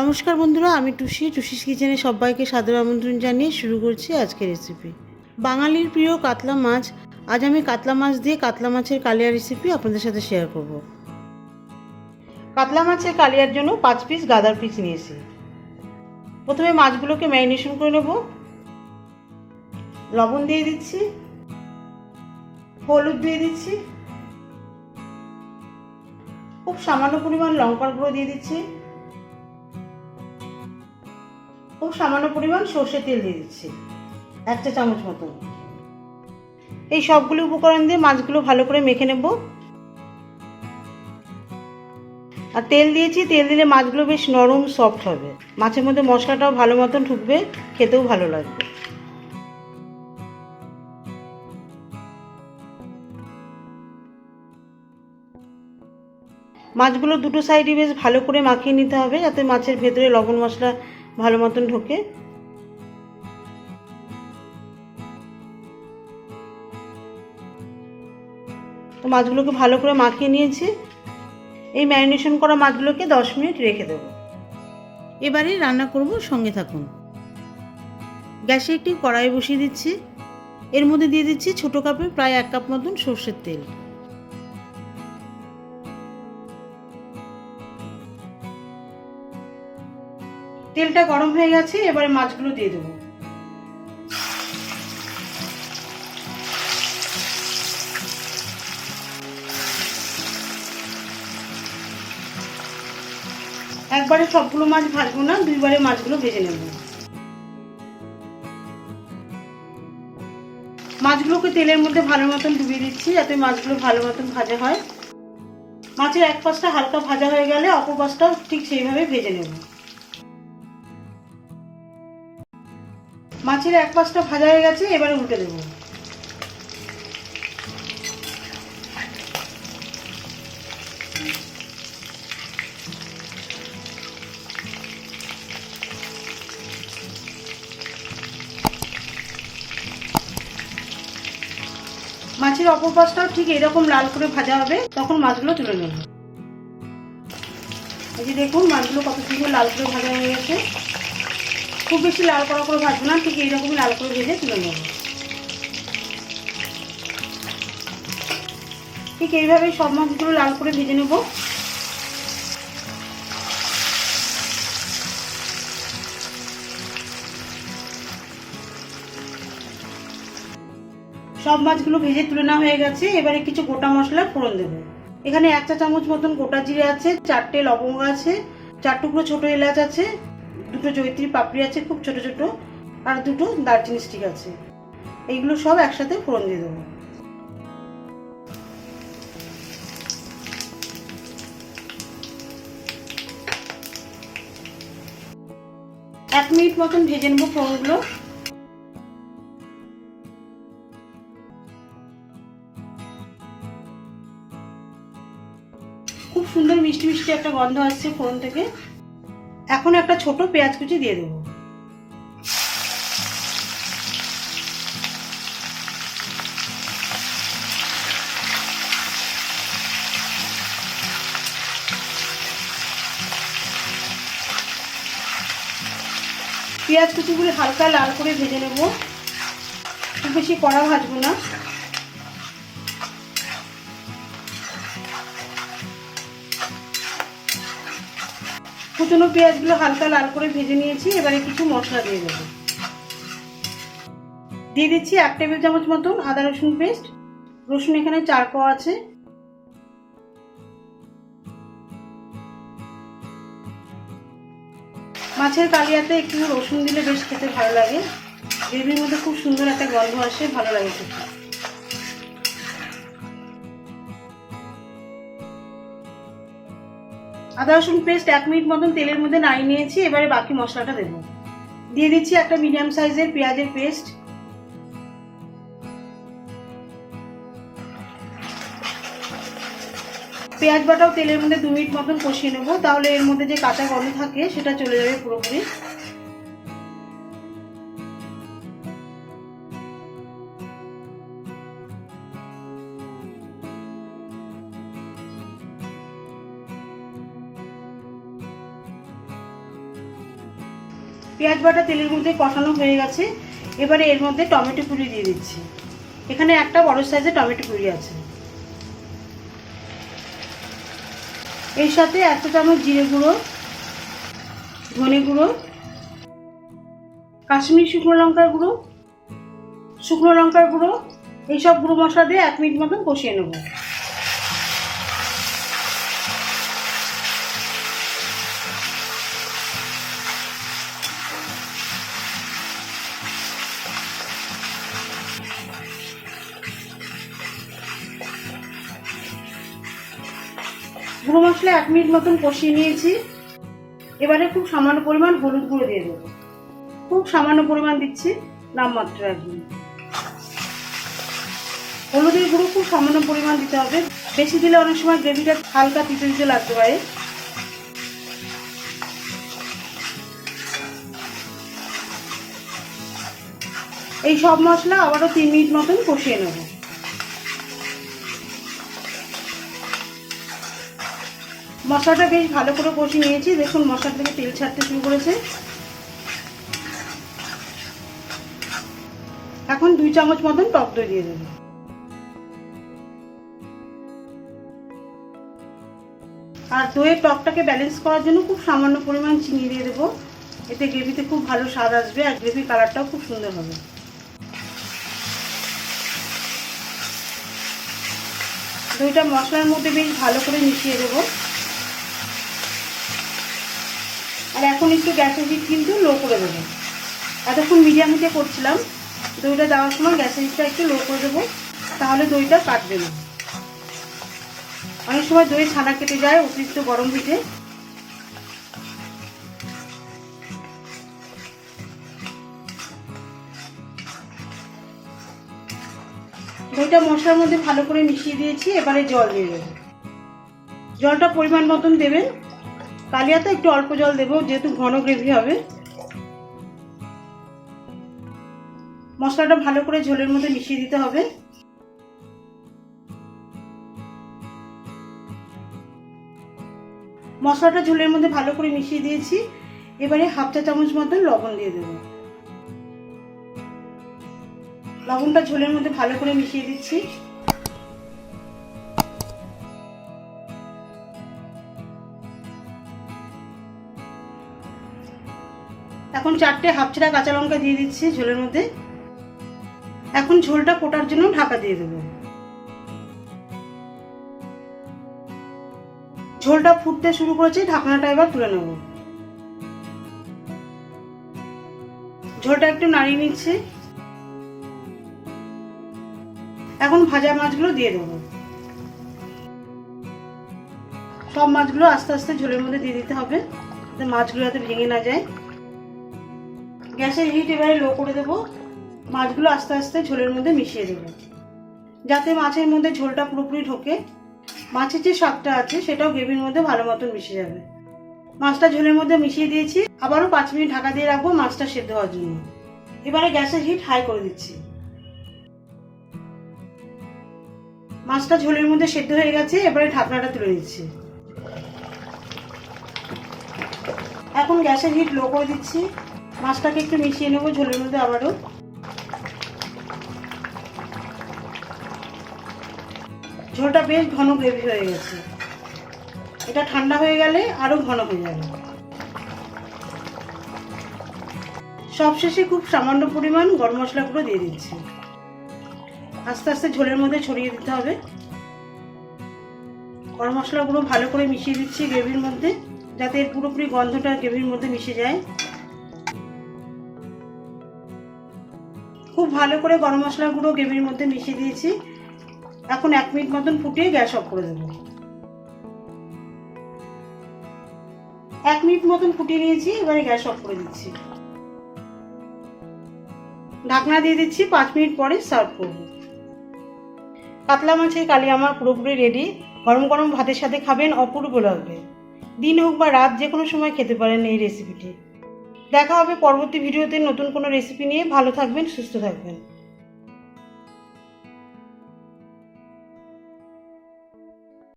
নমস্কার বন্ধুরা, আমি টুসি। টুসিস কিচেনে সবাইকে সাদর আমন্ত্রণ জানিয়ে শুরু করছি আজকের রেসিপি বাঙালির প্রিয় কাতলা মাছ, আজ আমি কাতলা মাছ দিয়ে কাতলা মাছের কালিয়া রেসিপি আপনাদের সাথে শেয়ার করব। কাতলা মাছের কালিয়ার জন্য পাঁচ পিস গাদার পিস নিয়েছি। প্রথমে মাছগুলোকে ম্যারিনেশন করে নেব। লবণ দিয়ে দিচ্ছি। হলুদ দিয়ে দিচ্ছি। খুব সামান্য পরিমাণ লঙ্কার গুঁড়ো দিয়ে দিচ্ছি। খুব সামান্য পরিমাণ সর্ষে তেল দিয়ে দিচ্ছি। এক চা চামচ মতো এই সবগুলো উপকরণ দিয়ে মাছগুলো ভালো করে মেখে নেব। আর তেল দিয়েছি, তেল দিলে মাছগুলো বেশ নরম সফট হবে। মাছের মধ্যে মশলাটাও ভালো মতন ঢুকবে, খেতেও ভালো লাগবে। মাছগুলো দুটো সাইডে বেশ ভালো করে মাখিয়ে নিতে হবে, যাতে মাছের ভেতরে লবণ মশলা ভালো মতন ঢোকে। তো মাছগুলোকে ভালো করে মাখিয়ে নিয়েছি। এই ম্যারিনেশন করা মাছগুলোকে দশ মিনিট রেখে দেবো। এবারে রান্না করব সঙ্গে থাকুন। গ্যাসে একটি কড়াই বসিয়ে দিচ্ছি। এর মধ্যে দিয়ে দিচ্ছি ছোটো কাপে প্রায় এক কাপ মতন সর্ষের তেল। তেলটা গরম হয়ে গেছে, এবারে মাছগুলো দিয়ে দেবো। একবারে সবগুলো মাছ ভাজবো না, দুইবারে মাছগুলো ভেজে নেব। মাছগুলোকে তেলের মধ্যে ভালো মতন ডুবিয়ে দিচ্ছি, যাতে মাছগুলো ভালো মতন ভাজা হয়। মাছের এক পাশটা হালকা ভাজা হয়ে গেলে, অপর পাশটাও ঠিক সেইভাবে ভেজে নেব। মাছের এক পাশটা ভাজা হয়ে গেছে, এবারে উল্টে দেবো। মাছের অপর পাশটাও ঠিক এরকম লাল করে ভাজা হবে, তখন মাছগুলো তুলে নেব। এই যে দেখুন, মাছগুলো কত সুন্দর লাল করে ভাজা হয়ে গেছে। খুব বেশি লাল করা করে ভাজবো না, ঠিক এইরকমই লাল করে ভেজে তুলে নেব। ঠিক এইভাবেই সব মাছগুলো লাল করে ভেজে নেব। সব মাছগুলো ভেজে তুলে নেওয়া হয়ে গেছে, এবারে কিছু গোটা মশলা ফোড়ন দেবো। এখানে এক চা চামচ মতন গোটা জিরে আছে, চারটে লবঙ্গ আছে, চার টুকরো ছোটো এলাচ আছে দুটো জৈত্রী পাপড়ি আছে, খুব ছোট ছোট। আর দুটো দারচিনি স্টিক আছে। এইগুলো সব একসাথে ফোড়ন দিয়ে দেবো। এক মিনিট মতন ভেজে নেব ফোড়নগুলো। খুব সুন্দর মিষ্টি মিষ্টি একটা গন্ধ আসছে ফোড়ন থেকে। এখন একটা ছোট পেঁয়াজ কুচি দিয়ে দেবো। পেঁয়াজ কুচিগুলি হালকা লাল করে ভেজে নেব। খুব বেশি কড়া ভাজবো না। কুচনো পেঁয়াজগুলো হালকা লাল করে ভেজে নিয়েছি, এবারে কিছু মশলা দিয়ে দেবো। দিয়ে দিচ্ছি এক টেবিল চামচ মতন আদা রসুন পেস্ট, রসুন এখানে চার কোয়া আছে। মাছের কালিয়াতে একটু রসুন দিলে বেশ খেতে ভালো লাগে। গ্রেভির মধ্যে খুব সুন্দর একটা গন্ধ আসে, ভালো লাগে খেতে। আদা, রসুন পেস্ট এক মিনিট মতন তেলের মধ্যে নাড়িয়ে নিয়েছি, এবারে বাকি মশলাটা দেবো। দিয়ে দিচ্ছি একটা মিডিয়াম সাইজের পেঁয়াজের পেস্ট পেঁয়াজ বাটাও তেলের মধ্যে দু মিনিট মতন কষিয়ে নেব, তাহলে এর মধ্যে যে কাঁচা গন্ধ থাকে, সেটা চলে যাবে পুরোপুরি। পেঁয়াজ বাটা তেলের মধ্যে কষানো হয়ে গেছে। এবারে এর মধ্যে টমেটো পুরি দিয়ে দিচ্ছি। এখানে একটা বড় সাইজের টমেটো পুরি আছে। এর সাথে এক চা চামচ জিরে গুঁড়ো, ধনে গুঁড়ো, কাশ্মীরি শুকনো লঙ্কার গুঁড়ো, শুকনো লঙ্কার গুঁড়ো, এইসব গুঁড়ো মশলা দিয়ে এক মিনিট মতন কষিয়ে নেব। গুঁড়ো মশলা এক মিনিট মতন কষিয়ে নিয়েছি। এবারে খুব সামান্য পরিমাণ হলুদ গুঁড়ো দিয়ে দেবো। খুব সামান্য পরিমাণ দিচ্ছি নামমাত্র একদম হলুদের গুঁড়ো খুব সামান্য পরিমাণ দিতে হবে। বেশি দিলে অনেক সময় গ্রেভিটা হালকা তিতে তিতে লাগতে পারে। এই সব মশলা আবারও তিন মিনিট মতন কষিয়ে নেব। মশলাটা বেশ ভালো করে কষিয়ে নিয়েছি। দেখুন, মশলা থেকে তেল ছাড়তে শুরু করেছে। এখন দুই চামচ মতন টক দই দিয়ে দেবো। আর দইয়ের টকটাকে ব্যালেন্স করার জন্য খুব সামান্য পরিমাণ চিনি দিয়ে দেবো। এতে গ্রেভিতে খুব ভালো স্বাদ আসবে আর গ্রেভি কালারটাও খুব সুন্দর হবে। দইটা মশলার মধ্যে বেশ ভালো করে মিশিয়ে দেবো। এখন একটু গ্যাসের হিট কিন্তু লো করে দেবো। এতক্ষণ মিডিয়াম হিটে করছিলাম, দইটা দেওয়ার সময় গ্যাসের হিটটা একটু লো করে দেবো, তাহলে দইটা কাটবে না। অনেক সময় দই ছানা কেটে যায় অতিরিক্ত গরম হিটে দইটা মশলার মধ্যে ভালো করে মিশিয়ে দিয়েছি, এবারে জল দিয়ে দেবো। জলটা পরিমাণ মতন দেবেন কালিয়াতে একটু অল্প জল দেবো, যেহেতু ঘন গ্রেভি হবে। মশলাটা ভালো করে ঝোলের মধ্যে মিশিয়ে দিতে হবে। মশলাটা ঝোলের মধ্যে ভালো করে মিশিয়ে দিয়েছি। এবারে হাফ চা চামচ মতন লবণ দিয়ে দেব। লবণটা ঝোলের মধ্যে ভালো করে মিশিয়ে দিচ্ছি। এখন চারটে হাফ ছেঁড়া কাঁচা লঙ্কা দিয়ে দিচ্ছি ঝোলের মধ্যে। এখন ঝোলটা ফোটার জন্য ঢাকা দিয়ে দেবো। ঝোলটা ফুটতে শুরু করেছে, ঢাকনাটা এবার তুলে নেব। ঝোলটা একটু নাড়িয়ে নিচ্ছে। এখন ভাজা মাছগুলো দিয়ে দেবো। সব মাছগুলো আস্তে আস্তে ঝোলের মধ্যে দিয়ে দিতে হবে মাছগুলো যাতে ভেঙে না যায়। গ্যাসের হিট এবারে লো করে দেবো। মাছগুলো আস্তে আস্তে ঝোলের মধ্যে মিশিয়ে দেবো। যাতে মাছের মধ্যে ঝোলটা পুরোপুরি ঢোকে। মাছের যে স্বাদটা আছে, সেটাও গ্রেভির মধ্যে ভালো মতন মিশে যাবে। মাছটা ঝোলের মধ্যে মিশিয়ে দিয়েছি। আবারও পাঁচ মিনিট ঢাকা দিয়ে রাখব মাছটা সেদ্ধ হওয়ার জন্য। এবারে গ্যাসের হিট হাই করে দিচ্ছি। মাছটা ঝোলের মধ্যে সেদ্ধ হয়ে গেছে, এবারে ঢাকনাটা তুলে দিচ্ছি এখন গ্যাসের হিট লো করে দিচ্ছি। মাছটাকে একটু মিশিয়ে নেব, ঝোলের মধ্যে আবারও। ঝোলটা বেশ ঘন গ্রেভি হয়ে গেছে। এটা ঠান্ডা হয়ে গেলে আরও ঘন হয়ে যাবে। সবশেষে খুব সামান্য পরিমাণ গরম মশলা গুঁড়ো দিয়ে দিচ্ছি। আস্তে আস্তে ঝোলের মধ্যে ছড়িয়ে দিতে হবে। গরম মশলা গুঁড়ো ভালো করে মিশিয়ে দিচ্ছি গ্রেভির মধ্যে, যাতে এর পুরোপুরি গন্ধটা গ্রেভির মধ্যে মিশে যায়। খুব ভালো করে গরম মশলা গুঁড়ো গ্রেভির মধ্যে মিশিয়ে দিয়েছি। এখন এক মিনিট মতন ফুটিয়ে গ্যাস অফ করে দেবো। এক মিনিট মতন ফুটিয়ে নিয়েছি, এবারে গ্যাস অফ করে দিচ্ছি। ঢাকনা দিয়ে দিচ্ছি, পাঁচ মিনিট পরে সার্ভ করব। কাতলা মাছের কালি আমার পুরোপুরি রেডি গরম গরম ভাতের সাথে খাবেন, অপূর্ব লাগবে। দিন হোক বা রাত যে কোনো সময় খেতে পারেন এই রেসিপিটি দেখা হবে পরবর্তী ভিডিওতে নতুন কোনো রেসিপি নিয়ে। ভালো থাকবেন সুস্থ থাকবেন।